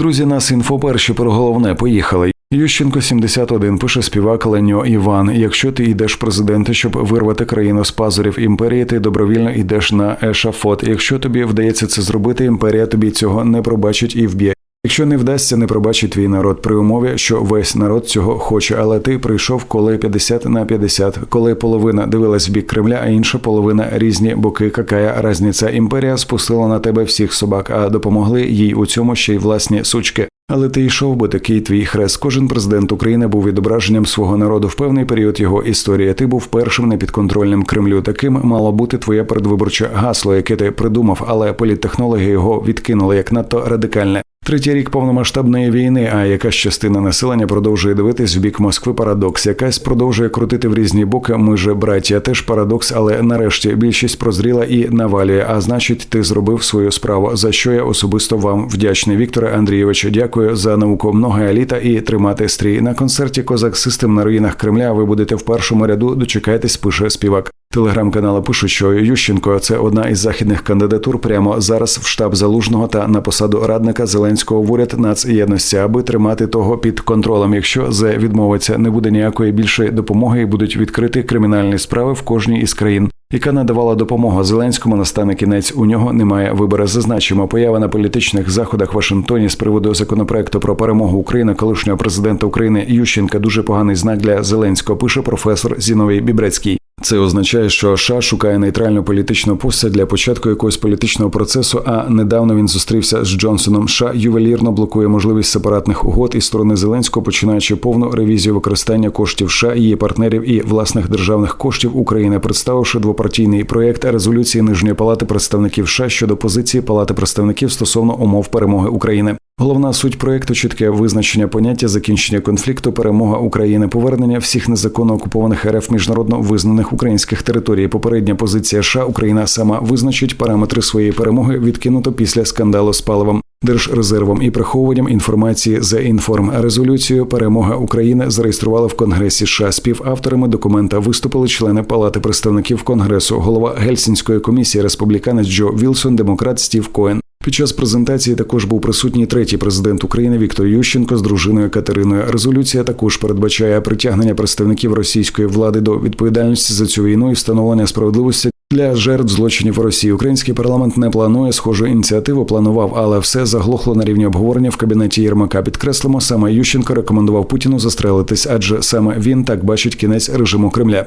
Друзі, нас інфо перші про головне. Поїхали. Ющенко 71, пише співак Леньо Іван. Якщо ти йдеш президенти, щоб вирвати країну з пазурів імперії, ти добровільно йдеш на ешафот. Якщо тобі вдається це зробити, імперія тобі цього не пробачить і вб'є. Якщо не вдасться, не пробачить твій народ при умові, що весь народ цього хоче, але ти прийшов коли 50 на 50, коли половина дивилась в бік Кремля, а інша половина різні боки. Какая разниця? Імперія спустила на тебе всіх собак, а допомогли їй у цьому ще й власні сучки. Але ти йшов би такий твій хрест. Кожен президент України був відображенням свого народу в певний період його історії. Ти був першим непідконтрольним Кремлю. Таким мало бути твоє передвиборче гасло, яке ти придумав, але політтехнологи його відкинули як надто радикальне. Третій рік повномасштабної війни, а якась частина населення продовжує дивитись в бік Москви. Парадокс, якась продовжує крутити в різні боки. Ми же браття, теж парадокс, але нарешті більшість прозріла і навалює. А значить, ти зробив свою справу. За що я особисто вам вдячний. Вікторе Андрійовичу, дякую за науку. Много еліта і тримати стрій на концерті Козак Систем на руїнах Кремля. Ви будете в першому ряду. Дочекайтесь, пише співак. Телеграм-канали пишуть, що Ющенко це одна із західних кандидатур прямо зараз в штаб залужного та на посаду радника Зеленського в уряд нацєдності, аби тримати того під контролем. Якщо зе відмовиться, не буде ніякої більшої допомоги і будуть відкриті кримінальні справи в кожній із країн. Яка надавала допомогу Зеленському настане кінець? У нього немає вибору. Зазначимо, поява на політичних заходах в Вашингтоні з приводу законопроекту про перемогу України колишнього президента України Ющенка дуже поганий знак для Зеленського. Пише професор Зіновій Бібрецький. Це означає, що США шукає нейтральну політичну постать для початку якогось політичного процесу. А недавно він зустрівся з Джонсоном. США ювелірно блокує можливість сепаратних угод із сторони Зеленського, починаючи повну ревізію використання коштів США, її партнерів і власних державних коштів України, представивши двопартійний проєкт резолюції Нижньої палати представників США щодо позиції Палати представників стосовно умов перемоги України. Головна суть проекту чітке визначення поняття закінчення конфлікту, перемога України, повернення всіх незаконно окупованих РФ міжнародно визнаних українських територій. Попередня позиція США Україна сама визначить параметри своєї перемоги, відкинуто після скандалу з паливом. Держрезервом і приховуванням інформації за інформ резолюцію перемога України зареєстрували в Конгресі. США. співавторами документа виступили члени Палати представників Конгресу, голова Гельсінської комісії республіканець Джо Вілсон, демократ Стів Коен. Під час презентації також був присутній третій президент України Віктор Ющенко з дружиною Катериною. Резолюція також передбачає притягнення представників російської влади до відповідальності за цю війну і встановлення справедливості для жертв злочинів Росії. Український парламент не планує схожу ініціативу. Планував, але все заглохло на рівні обговорення в кабінеті Єрмака. Підкреслимо, саме Ющенко рекомендував Путіну застрелитись, адже саме він так бачить кінець режиму Кремля.